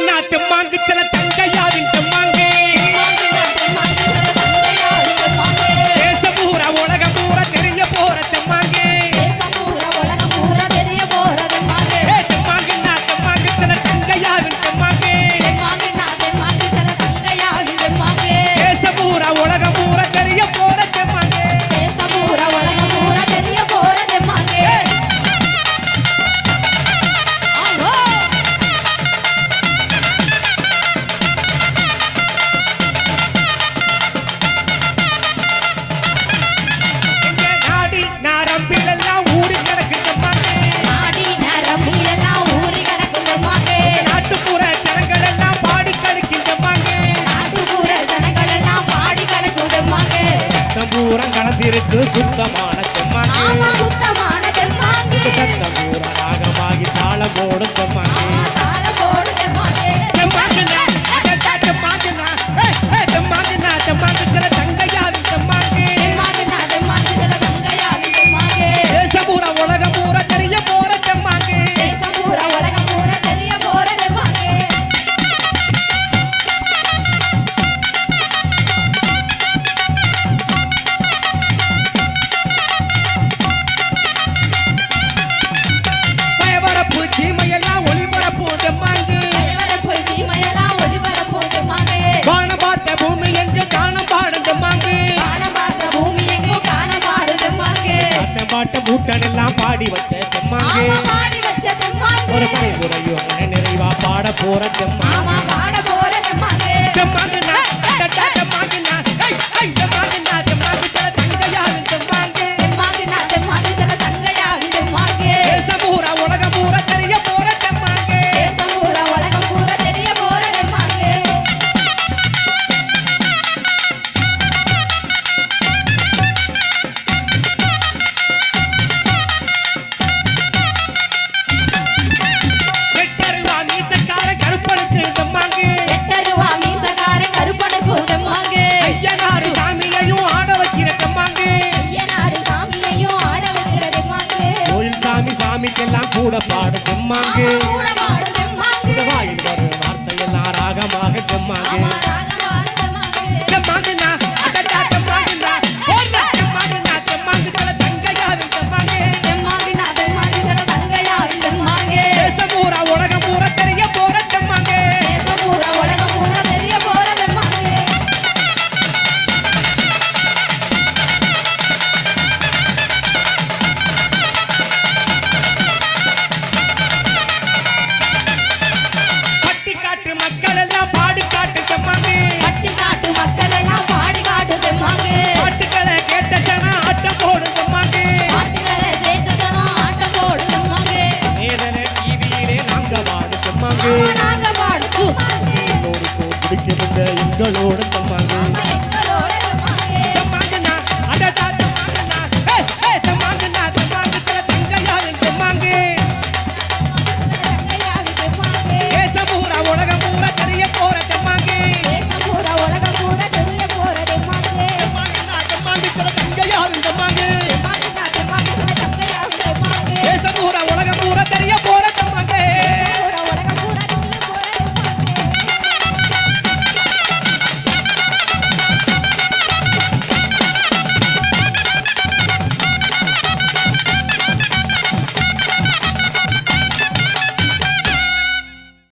தென்னாத்து மாங்கு சில தங்க തീർത്ത് ശുദ്ധമാണ് கூட்டனெல்லாம் பாடி வச்ச தெம்மாங்கே. ஒரு பணி புறையும் நிறைவா பாட போற தெம்மாங்க. கூட பாடும் பெம்மாங்கு வாயில் வரும் வார்த்தையில் நாராகமாக பெம்மாங்கு பிடிக்கணுங்க எங்களோட தம்மா